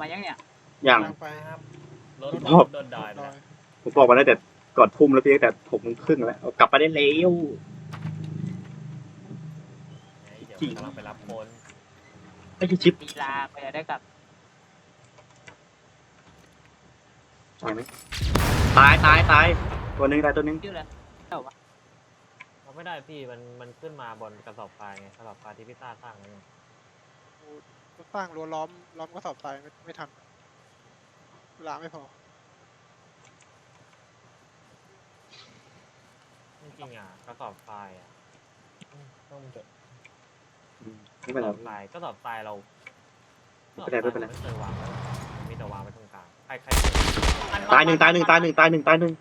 มายังเนี่ยอย่างกำลังไปครับรถชอบโดนดอยไปรอแล้วยผมบอกมาตั้งแต่ก่อนทุ่มแล้วพี่ตั้งแต่หกโมงครึ่งแล้วเอากลับมาได้แล้วเดี๋ยวจริงกำลังไปรับคนไม่ใช่ชิปลีลาไปได้กลับตายไหมตายตายตายตัวหนึงตายตัวหนึงชื่ออะไรเอ้าวะเราไม่ได้พี่มันมันขึ้นมาบนกระสอบทรายไงกระสอบทรายที่พี่ต้าสร้างไว้ไงกู สร้างรั้วล้อมล้อมกระสอบทรายไม่ไม่ทันเวลาไม่พอ จริงๆอะกระสอบทรายอะอืมต้องจดอืมไม่กเป็นระไรสอบทรายกระสอบทรายเราไม่เป็นไรไม่เป็นไรกระสอบทายเราไม่เคยวางไว้มีแต่วางไว้ตรงกลางใครใครตายหนึ่งตายหนึ่งตายหนึ่งตายหนึ่งตายหนึ่ง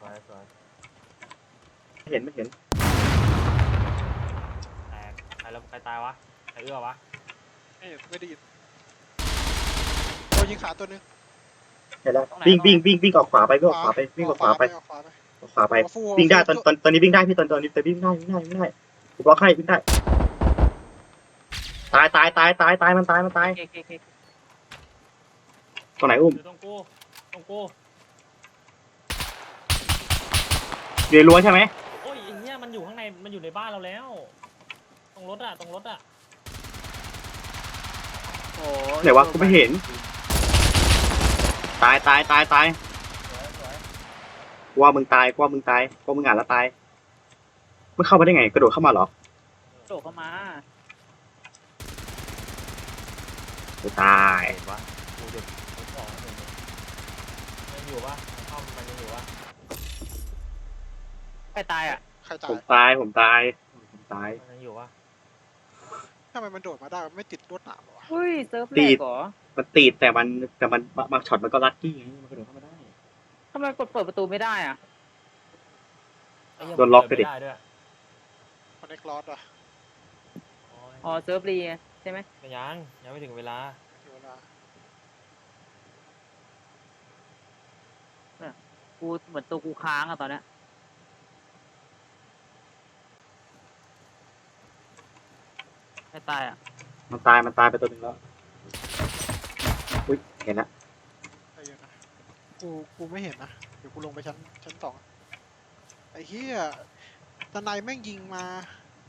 สวยสวยไม่เห็นไม่เห็นแตกใครแล้วใครตายวะใครเอื้อวะ เอ้ยไม่ได้ยินโอ้ยิงขาตัวหนึงเห็นแล้ววิ่งวิ่งวิ่งวิ่งออกขวาไปวิ่งออกขวาไปวิ่งออกขวาไปออกขวาไปออกขวาไปเอาฟูวิ่งได้ตฟูอนตอนตอนนี้วิ่งได้พี่ตอนตอนนี้แต่วิ่งได้วิ่งได้วิ่งได้ผมบล็อกให้วิ่งได้ ตายตายตายตายตายมันตายมันตายโอเคโอเคโอเคตรงไหนอุ้มอยู่ตรงกูตรงกูเรียนรั้วใช่ไหมโอ้ยไอ้เหี้ยมันอยู่ข้างในมันอยู่ในบ้านเราแล้ว ตรงรถอะตรงรถอะ โอ้ไหนวะกูไม่เห็น ตายตายตายตายสวยสวยกูว่ามึงตายกูว่ามึงตายกูว่ามึงอ่านแล้วตายมึงเข้ามาได้ไง กระโดดเข้ามาเหรอโดดเข้ามากูตายเห็นวะกูจะกูสองเห็นไหมมันอยู่ปะมันเข้ามันยังอยู่ปะใครตายอะใครตาผยมตายผมตายผมตายมันยังอยู่ปะทำไมมันโดดมาได้มันไม่ติดลวดหนามเหรอวะเฮ้ยเซิร์ฟตีแรดกเหรอมันติดแต่มันแต่มันบางช็อตมันก็ลัคกี้ไงมันกระโดดเข้ามาได้ ทำไมกดเปิดประตูไม่ได้อะไเหี้ยโดนล็อกไปดิ ม่ด้วยคอนเน็กลอสอะโอ้ยอ๋อเซิร์ฟรีใช่ไหมไม่ยังยังไม่ถึงเวลาถึงเวลากูเหมือนตัวกูค้างอะตอนเนี้ยใค รตายอะมันตายมันตายไปตัวหนึ่งแล้วอุ้ยเห็นละใจเย็นนะกูกูไม่เห็นนะเดี๋ยวกูลงไปชั้นชั้นสองไอ้เหี้ยตะไนายแม่งยิงมา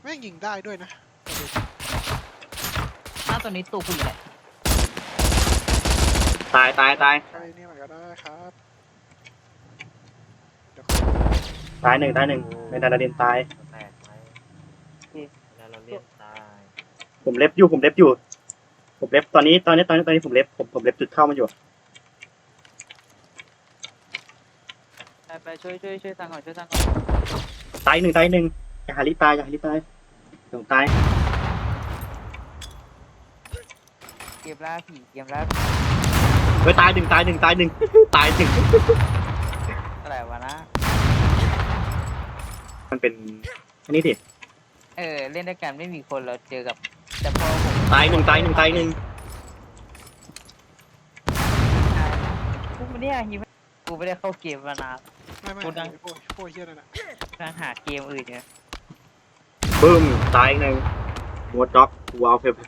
แม่งยิงได้ด้วยนะหน้าตัวนี้ตัวกูอยู่ไหนตายตายตายใช่นี่มันก็ได้ครับเดี๋ยวตายหนึ่งตายหนึ่งในดาราเดนตายแตกไหมแล้วเราเรียกตาย ผมเล็บอยู่ผมเล็บอยู่ ผมเล็บตอนนี้ตอนนี้ตอนนี้ตอนนี้ผมเล็บผมผมเล็บจุดเข้ามันอยู่ไปไปช่วยช่วยช่วยสั่งก่อนช่วยสั่งก่อนตายหนึ่งตายหนึ่งอย่าหาลิตายอย่าหาลิตายเดี๋ยวผมตายเกมล่าผีเกมล่าผีเฮ้ยตายหนึ่งตายหนึ่งตายหนึ่งตายหนึ่งอะไรวะนะ มันเป็นอันนี้ดิเออ เล่นด้วยกันไม่มีคนเราเจอกับ แต่พอผมตายหนึ่งตายหนึ่งตายหนึ่งกูไม่ได้ฮิวกูไม่ได้เข้าเกมมานาน ไม่ไม่กูดัง ไอ้พวกพวกเหี้ยนั่นน่ะนั่งหาเกมอื่นเนี่ยบึ้มตายอีกหนึ่งหัวจ็อกวอลเพ